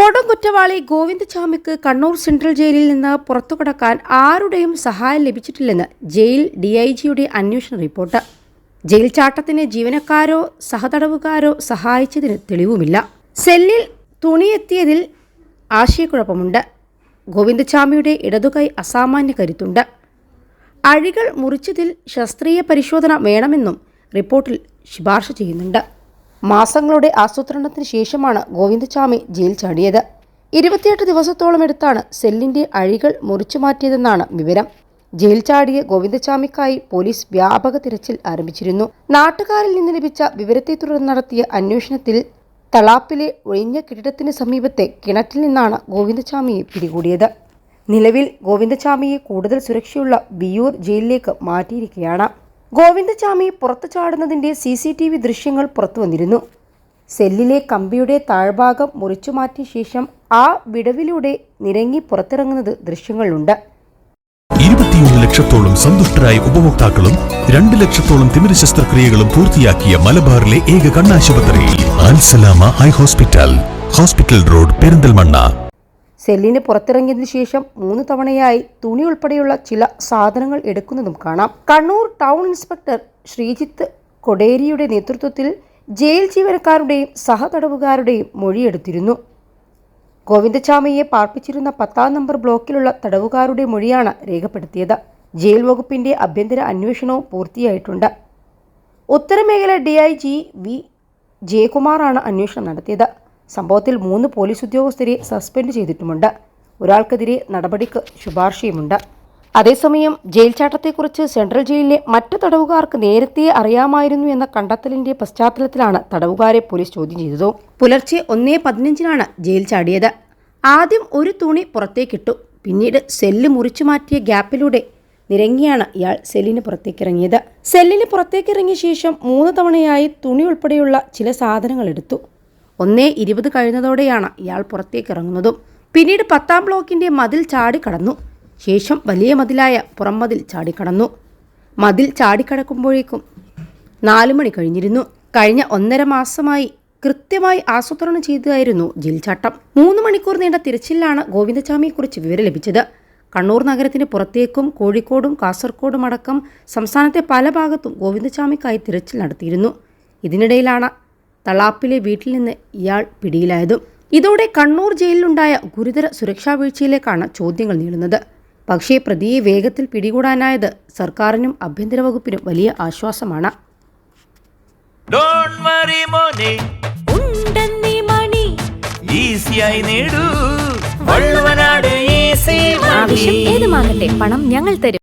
കൊടും കുറ്റവാളി ഗോവിന്ദചാമിക്ക് കണ്ണൂർ സെൻട്രൽ ജയിലിൽ നിന്ന് പുറത്തു കടക്കാൻ ആരുടെയും സഹായം ലഭിച്ചിട്ടില്ലെന്ന് ജയിൽ ഡിഐജിയുടെ അന്വേഷണ റിപ്പോർട്ട്. ജയിൽ ചാട്ടത്തിന് ജീവനക്കാരോ സഹതടവുകാരോ സഹായിച്ചതിന് തെളിവുമില്ല. സെല്ലിൽ തുണിയെത്തിയതിൽ ആശയക്കുഴപ്പമുണ്ട്. ഗോവിന്ദചാമിയുടെ ഇടതുകൈ അസാമാന്യ കരുത്തുണ്ട്. അഴികൾ മുറിച്ചതിൽ ശസ്ത്രീയ പരിശോധന വേണമെന്നും റിപ്പോർട്ടിൽ ശുപാർശ ചെയ്യുന്നുണ്ട്. മാസങ്ങളുടെ ആസൂത്രണത്തിന് ശേഷമാണ് ഗോവിന്ദസ്വാമി ജയിൽ ചാടിയത്. ഇരുപത്തിയെട്ട് ദിവസത്തോളം എടുത്താണ് സെല്ലിന്റെ അഴികൾ മുറിച്ചു മാറ്റിയതെന്നാണ് വിവരം. ജയിൽ ചാടിയ ഗോവിന്ദസ്വാമിക്കായി പോലീസ് വ്യാപക തിരച്ചിൽ ആരംഭിച്ചിരുന്നു. നാട്ടുകാരിൽ നിന്ന് ലഭിച്ച വിവരത്തെ തുടർന്ന് നടത്തിയ അന്വേഷണത്തിൽ തളാപ്പിലെ ഒഴിഞ്ഞ കെട്ടിടത്തിന് സമീപത്തെ കിണറ്റിൽ നിന്നാണ് ഗോവിന്ദസ്വാമിയെ പിടികൂടിയത്. നിലവിൽ ഗോവിന്ദസ്വാമിയെ കൂടുതൽ സുരക്ഷയുള്ള വിയൂർ ജയിലിലേക്ക് മാറ്റിയിരിക്കുകയാണ്. ഗോവിന്ദചാമി പുറത്തു ചാടുന്നതിന്റെ സി സി ടി വി ദൃശ്യങ്ങൾ പുറത്തു വന്നിരുന്നു സെല്ലിലെ കമ്പിയുടെ താഴ്ഭാഗം മുറിച്ചു മാറ്റിയ ശേഷം ആ വിടവിലൂടെ നിരങ്ങി പുറത്തിറങ്ങുന്നത് ദൃശ്യങ്ങളുണ്ട്. ഇരുപത്തിയൊന്ന് ലക്ഷത്തോളം സന്തുഷ്ടരായ ഉപഭോക്താക്കളും രണ്ട് ലക്ഷത്തോളം തിമിര ശസ്ത്രക്രിയകളും പൂർത്തിയാക്കിയ മലബാറിലെ ഏക കണ്ണാശുപത്രി Al Salama eye hospital. Hospital road Perinthalmanna. സെല്ലിന് പുറത്തിറങ്ങിയതിനു ശേഷം മൂന്ന് തവണയായി തുണി ഉൾപ്പെടെയുള്ള ചില സാധനങ്ങൾ എടുക്കുന്നതും കാണാം. കണ്ണൂർ ടൗൺ ഇൻസ്പെക്ടർ ശ്രീജിത്ത് കൊടേരിയുടെ നേതൃത്വത്തിൽ ജയിൽ ജീവനക്കാരുടെയും സഹതടവുകാരുടെയും മൊഴിയെടുത്തിരുന്നു. ഗോവിന്ദചാമിയെ പാർപ്പിച്ചിരുന്ന പത്താം നമ്പർ ബ്ലോക്കിലുള്ള തടവുകാരുടെ മൊഴിയാണ് രേഖപ്പെടുത്തിയത്. ജയിൽ വകുപ്പിന്റെ ആഭ്യന്തര അന്വേഷണവും പൂർത്തിയായിട്ടുണ്ട്. ഉത്തരമേഖല ഡി ഐ ജി വി ജയകുമാറാണ് അന്വേഷണം നടത്തിയത്. സംഭവത്തിൽ മൂന്ന് പോലീസ് ഉദ്യോഗസ്ഥരെ സസ്പെൻഡ് ചെയ്തിട്ടുമുണ്ട്. ഒരാൾക്കെതിരെ നടപടിക്ക് ശുപാർശയുമുണ്ട്. അതേസമയം ജയിൽ ചാട്ടത്തെക്കുറിച്ച് സെൻട്രൽ ജയിലിലെ മറ്റ് തടവുകാർക്ക് നേരത്തെ അറിയാമായിരുന്നു എന്ന കണ്ടെത്തലിന്റെ പശ്ചാത്തലത്തിലാണ് തടവുകാരെ പോലീസ് ചോദ്യം ചെയ്തത്. പുലർച്ചെ ഒന്നേ പതിനഞ്ചിനാണ് ജയിൽ ചാടിയത്. ആദ്യം ഒരു തുണി പുറത്തേക്കിട്ടു. പിന്നീട് സെല്ല് മുറിച്ചു മാറ്റിയ ഗ്യാപ്പിലൂടെ നിരങ്ങിയാണ് ഇയാൾ സെല്ലിന് പുറത്തേക്കിറങ്ങിയത്. സെല്ലിന് പുറത്തേക്കിറങ്ങിയ ശേഷം മൂന്ന് തവണയായി തുണി ഉൾപ്പെടെയുള്ള ചില സാധനങ്ങൾ എടുത്തു. ഒന്നേ ഇരുപത് കഴിഞ്ഞതോടെയാണ് ഇയാൾ പുറത്തേക്ക് ഇറങ്ങുന്നതും. പിന്നീട് പത്താം ബ്ലോക്കിന്റെ മതിൽ ചാടിക്കടന്നു ശേഷം വലിയ മതിലായ പുറം മതിൽ ചാടിക്കടന്നു മതിൽ ചാടിക്കടക്കുമ്പോഴേക്കും നാലു മണി കഴിഞ്ഞിരുന്നു. കഴിഞ്ഞ ഒന്നര മാസമായി കൃത്യമായി ആസൂത്രണം ചെയ്തതായിരുന്നു ജയിൽ മൂന്ന് മണിക്കൂർ നീണ്ട തിരച്ചിലാണ് ഗോവിന്ദസ്വാമിയെക്കുറിച്ച് വിവരം ലഭിച്ചത്. കണ്ണൂർ നഗരത്തിന് പുറത്തേക്കും കോഴിക്കോടും കാസർഗോഡും അടക്കം സംസ്ഥാനത്തെ പല ഭാഗത്തും ഗോവിന്ദസ്വാമിക്കായി തിരച്ചിൽ നടത്തിയിരുന്നു. ഇതിനിടയിലാണ് തളാപ്പിലെ വീട്ടിൽ നിന്ന് ഇയാൾ പിടിയിലായതും ഇതോടെ കണ്ണൂർ ജയിലിലുണ്ടായ ഗുരുതര സുരക്ഷാ വീഴ്ചയിലേക്കാണ് ചോദ്യങ്ങൾ നീളുന്നത്. പക്ഷേ പ്രതിയെ വേഗത്തിൽ പിടികൂടാനായത് സർക്കാരിനും ആഭ്യന്തര വകുപ്പിനും വലിയ ആശ്വാസമാണ്. ഡോണ്ട് വറി മോനെ. ഉണ്ടെന്നീ മണി. ഈസിയായി നേടൂ. വള്ളുവനാട് ഈസി ആവശ്യം ഏതുമാകട്ടെ പണം ഞങ്ങൾ തരും.